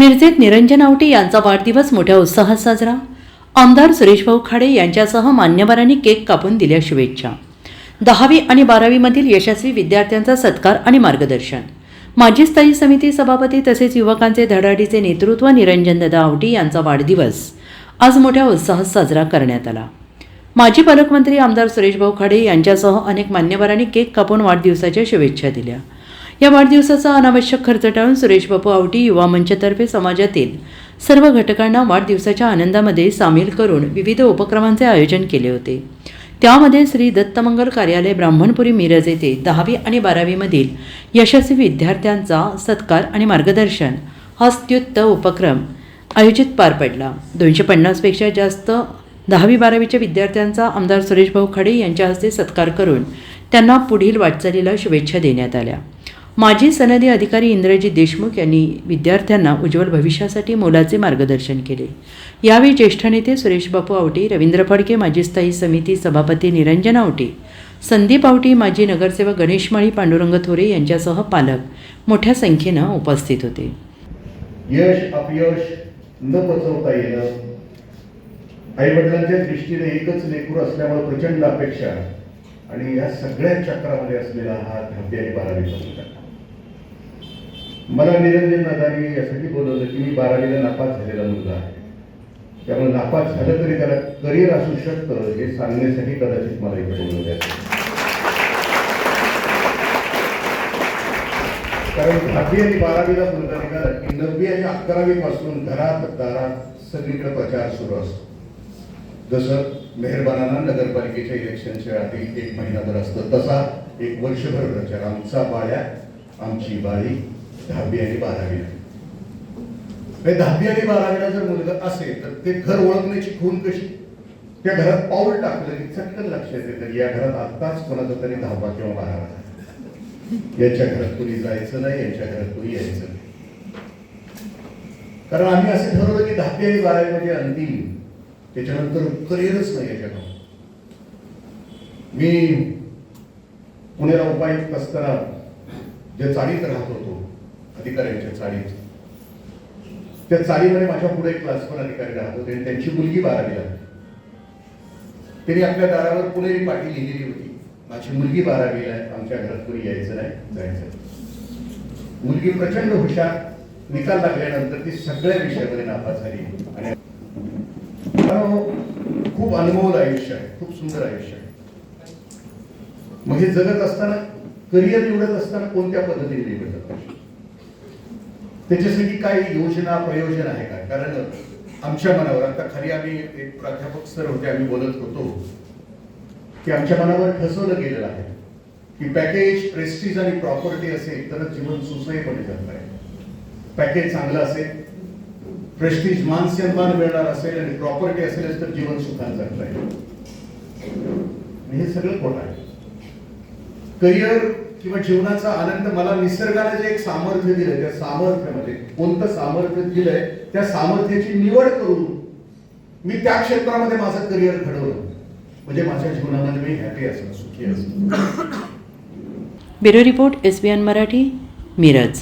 मिरजेत निरंजन आवटे यांचा वाढदिवस मोठ्या उत्साहात साजरा. आमदार सुरेशभाऊ खाडे यांच्यासह मान्यवरांनी केक कापून दिल्या शुभेच्छा. दहावी आणि बारावीमधील यशस्वी विद्यार्थ्यांचा सत्कार आणि मार्गदर्शन. माजी स्थायी समिती सभापती तसेच युवकांचे धडाडीचे नेतृत्व निरंजनदादा आवटी यांचा वाढदिवस आज मोठ्या उत्साहात साजरा करण्यात आला. माजी पालकमंत्री आमदार सुरेशभाऊ खाडे यांच्यासह अनेक मान्यवरांनी केक कापून वाढदिवसाच्या शुभेच्छा दिल्या. या वाढदिवसाचा अनावश्यक खर्च टाळून सुरेश बापू आवटी युवा मंचतर्फे समाजातील सर्व घटकांना वाढदिवसाच्या आनंदामध्ये सामील करून विविध उपक्रमांचे आयोजन केले होते. त्यामध्ये श्री दत्तमंगल कार्यालय ब्राह्मणपुरी मिरज येथे दहावी आणि बारावीमधील यशस्वी विद्यार्थ्यांचा सत्कार आणि मार्गदर्शन हस्त्युत्त उपक्रम आयोजित पार पडला. दोनशे पन्नासपेक्षा जास्त दहावी बारावीच्या विद्यार्थ्यांचा आमदार सुरेशभाऊ खडे यांच्या हस्ते सत्कार करून त्यांना पुढील वाटचालीला शुभेच्छा देण्यात आल्या. माजी सनदी अधिकारी इंद्रजीत देशमुख यांनी विद्यार्थ्यांना उज्ज्वल भविष्यासाठी मोलाचे मार्गदर्शन केले. यावेळी ज्येष्ठ नेते सुरेशबापू आवटी रवींद्र फडके माजी स्थायी समिती सभापती निरंजन आवटी संदीप आवटी माजी नगरसेवक गणेश माळी पांडुरंग थोरे यांच्यासह पालक मोठ्या संख्येनं उपस्थित होते. यश अपयश न पचवता येणं. आई वडिलांच्या दृष्टीने एकच लेकूर असल्यामुळे प्रचंड अपेक्षा आणि या सगळ्या चक्रामध्ये असलेला हा दहावी आणि बारावीचा मुलगा मला निरंजन दादानी यासाठी बोलवलं की मी बारावीला नापास झालेला मुलगा आहे. त्यामुळे नापास झालं तरी त्याला करिअर असू शकतं हे सांगण्यासाठी कदाचित मला इथे बोलवलं कारण दहावी आणि बारावीला मुलगा निघाला की नववी आणि अकरावी पासून घरात दारात सगळीकडे प्रचार सुरू असतो. जसं मेहरबानांना नगरपालिकेच्या इलेक्शनच्या आधी एक महिनाभर असतं तसा एक वर्षभर प्रचार. आमचा बाळ्या आमची बाळी दहावी आणि बारावी. म्हणजे दहावी आणि बारावीला जर मुलगा असेल तर ते घर ओळखण्याची खून कशी? त्या घरात पाऊल टाकलं की चटकन लक्षात येतं या घरात आत्ताच कोणाचा तरी दहावा किंवा बारावा यांच्या घरात कुणी जायचं नाही यांच्या घरात कुणी यायचं नाही. कारण आम्ही असे ठरवलं की दहावी आणि बारावी मध्ये अंतिम. त्याच्यानंतर करिअरच नाही याच्याकडे मी पुण्याला उपायुक्त असताना जे चाळीत राहत होतो अधिकाऱ्यांच्या चाळीत. त्या चाळीमध्ये माझ्या पुढे एक क्लास पण अधिकारी राहत. होते आणि त्यांची मुलगी बारावीला होती. त्यांनी आपल्या दारावर पुणेरी पाठी लिहिलेली होती. माझी मुलगी बारावीला आहे. आमच्या घरात कोणी यायचं नाही जायचं मुलगी प्रचंड हुशार निकाल लागल्यानंतर ती सगळ्या विषयामध्ये नापास झाली. आणि खूप अनुभवलं आयुष्य आहे. खूप सुंदर आयुष्य आहे. मग हे जगत असताना करिअर निवडत असताना कोणत्या पद्धतीने निवडत त्याच्यासाठी काही योजना प्रयोजन आहे का? कारण आमच्या मनावर आता खाली आम्ही एक प्राध्यापक सर होते आम्ही बोलत होतो की आमच्या मनावर ठसवलं गेलेलं आहे की पॅकेज प्रेस्टीज आणि प्रॉपर्टी असेल तरच जीवन सुसह्यपणे जात आहे पॅकेज चांगलं असेल प्रेस्टीज मान सन्मान मिळणार असेल आणि प्रॉपर्टी असेलच तर जीवन सुखात जात आहे हे सगळं खोटं आहे. करिअर किंवा जीवनाचा आनंद मला निसर्गाने जे एक सामर्थ्य दिलंय त्या सामर्थ्यामध्ये कोणतं सामर्थ्य दिलंय त्या सामर्थ्याची निवड करून मी त्या क्षेत्रामध्ये माझं करिअर घडवलं. म्हणजे माझ्या जीवनामध्ये मी हॅपी असणं सुखी असणं. Bureau report S B N Marathi Miraj.